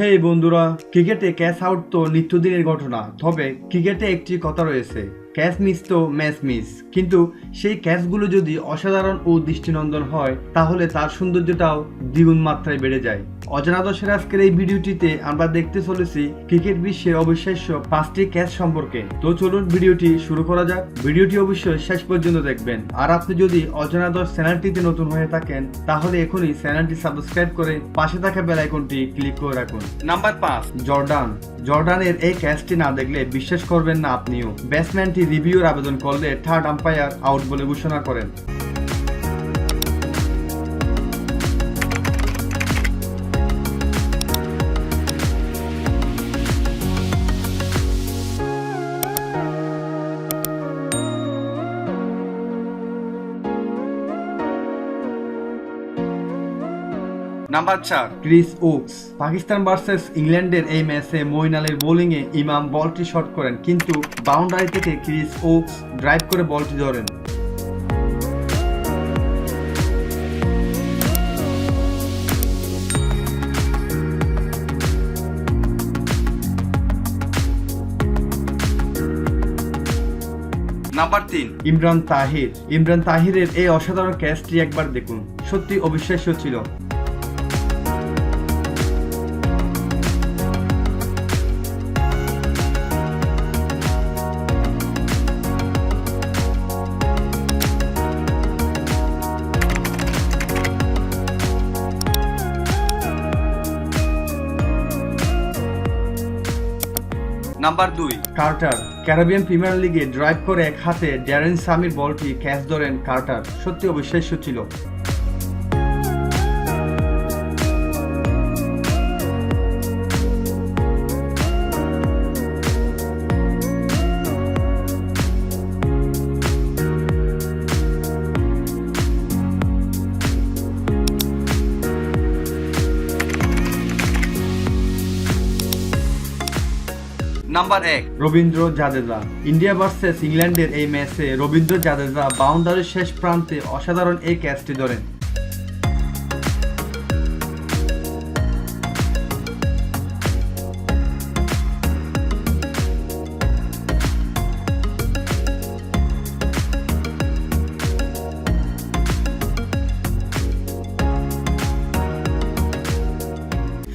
হে বন্ধুরা ক্রিকেটে cash out তো নিত্যদিনের ঘটনা তবে ক্রিকেটে একটি কথা রয়েছে। ক্যাচ মিস তো ম্যাচ মিস। কিন্তু সেই ক্যাচগুলো যদি অসাধারণ ও দৃষ্টিনন্দন হয়, তাহলে তার সৌন্দর্যটাও দ্বিগুণ মাত্রায় বেড়ে যায়। অজানা দশের আজকের এই ভিডিওটিতে আমরা দেখতে চলেছি ক্রিকেট বিশ্বের অবিশ্বাস্য পাঁচটি ক্যাচ সম্পর্কে। তো চলুন ভিডিওটি শুরু করা যাক। ভিডিওটি অবশ্যই শেষ পর্যন্ত দেখবেন। আর আপনি যদি অজানা দশ চ্যানেলটিতে নতুন হয়ে থাকেন, তাহলে এখনই চ্যানেলটি সাবস্ক্রাইব করে পাশে থাকা বেল আইকনটি ক্লিক করে রাখুন। নাম্বার পাঁচ, জর্ডান। জর্ডানের এই ক্যাচটি না দেখলে বিশ্বাস করবেন না আপনিও। ব্যাটসম্যানটি রিভিউর আবেদন করলে থার্ড আম্পায়ার আউট বলে ঘোষণা করেন? নাম্বার চার ক্রিস ওকস পাকিস্তান ভার্সেস ইংল্যান্ডের এই ম্যাচে মইন আলীর বোলিংয়ে ইমাম বলটি শট করেন, কিন্তু বাউন্ডারি থেকে ক্রিস ওকস ড্রাইভ করে বলটি ধরেন। নাম্বার তিন, ইমরান তাহির। ইমরান তাহিরের এই অসাধারণ ক্যাচটি একবার দেখুন। সত্যি অবিশ্বাস্য ছিল। নাম্বার দুই। কার্টার, ক্যারাবিয়ান প্রিমিয়ার লিগে ড্রাইভ করে এক হাতে ড্যারেন সামির বলটি ক্যাচ ধরেন কার্টার। সত্যি অবিশ্বাস্য ছিল। নাম্বার এক। রবীন্দ্র জাদেজা। ইন্ডিয়া ভার্সেস ইংল্যান্ডের এই ম্যাচে রবীন্দ্র জাদেজা বাউন্ডারির শেষ প্রান্তে অসাধারণ এই ক্যাচটি ধরেন।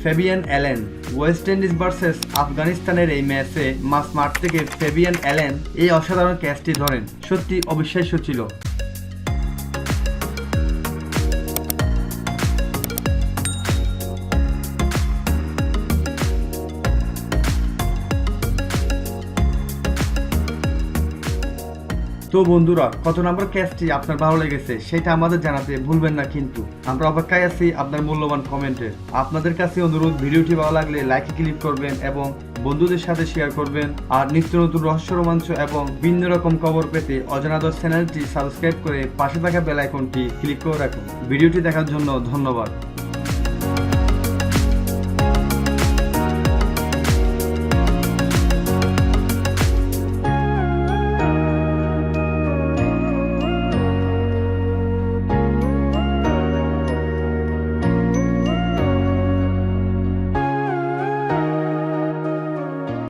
Fabian Allen, West Indies versus আফগানিস্তানের এই ম্যাচে মাস মাঠ থেকে ফেবিয়ান অ্যালেন এই অসাধারণ ক্যাচটি ধরেন। সত্যি অবিশ্বাস্য ছিল। তো বন্ধুরা, কত নম্বর ক্যাচটি আপনার ভালো লেগেছে সেটা আমাদের জানাতে ভুলবেন না কিন্তু। আমরা অপেক্ষায় আছি আপনার মূল্যবান কমেন্টে আপনাদের কাছে অনুরোধ, ভিডিওটি ভালো লাগলে লাইকে ক্লিক করবেন এবং বন্ধুদের সাথে শেয়ার করবেন। আর নিত্য নতুন রহস্য, রোমাঞ্চ এবং ভিন্ন রকম খবর পেতে অজানাদর চ্যানেলটি সাবস্ক্রাইব করে পাশে থাকা বেল আইকনটি ক্লিক করে রাখুন। ভিডিওটি দেখার জন্য ধন্যবাদ।